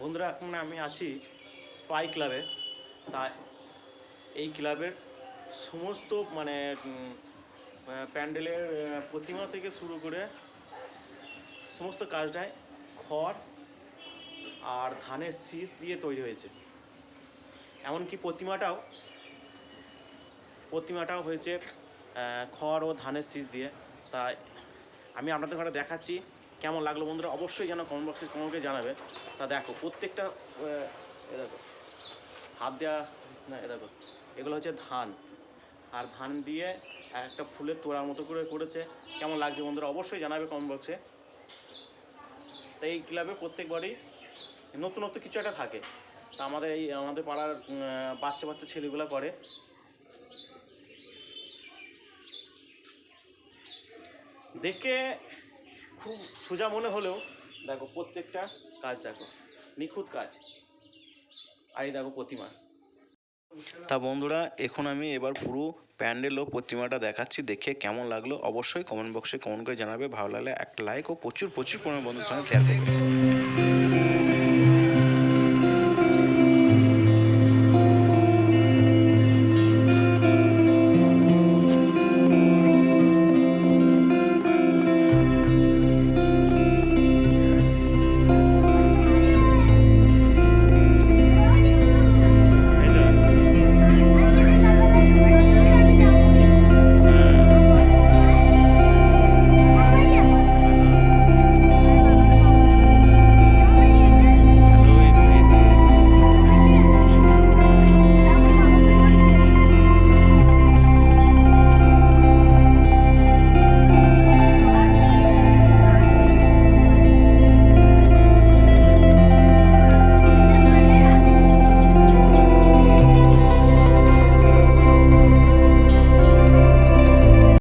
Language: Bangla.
বন্ধুরা, এখন আমি আছি স্পাই ক্লাবে তা এই ক্লাবের সমস্ত মানে প্যান্ডেলের প্রতিমা থেকে শুরু করে সমস্ত কাজটাই খড় আর ধানের শীষ দিয়ে তৈরি হয়েছে। এমনকি প্রতিমাটাও প্রতিমাটাও হয়েছে খড় ও ধানের শীষ দিয়ে। তাই আমি আপনাদের ঘরে দেখাচ্ছি। কেমন লাগল বন্ধুরা? অবশ্যই যেন কমেন্ট বক্সে কমেন্টে জানাবে। তা দেখো, প্রত্যেকটা দেখো, হাত দেওয়া না দেখো, এগুলো হচ্ছে ধান। আর ধান দিয়ে এক একটা ফুলের তোড়ার মতো করে করেছে। কেমন লাগছে বন্ধুরা? অবশ্যই জানাবে কমেন্ট বক্সে তাই এই ক্লাবে প্রত্যেকবারই নতুনত্ব কিছু একটা থাকে। তা আমাদের এই, আমাদের পাড়ার বাচ্চা বাচ্চা ছেলেগুলো করে। দেখে খুব সোজা মনে হলেও, দেখো প্রত্যেকটা কাজ দেখো, নিখুঁত কাজ। আর দেখো প্রতিমা। তা বন্ধুরা, এখন আমি এবার পুরো প্যান্ডেল ও প্রতিমাটা দেখাচ্ছি, দেখে কেমন লাগল অবশ্যই কমেন্ট বক্সে কমেন্ট করে জানাবে। ভালো লাগলে একটা লাইক ও প্রচুর প্রচুর পরিমাণে বন্ধুর সঙ্গে শেয়ার করবে।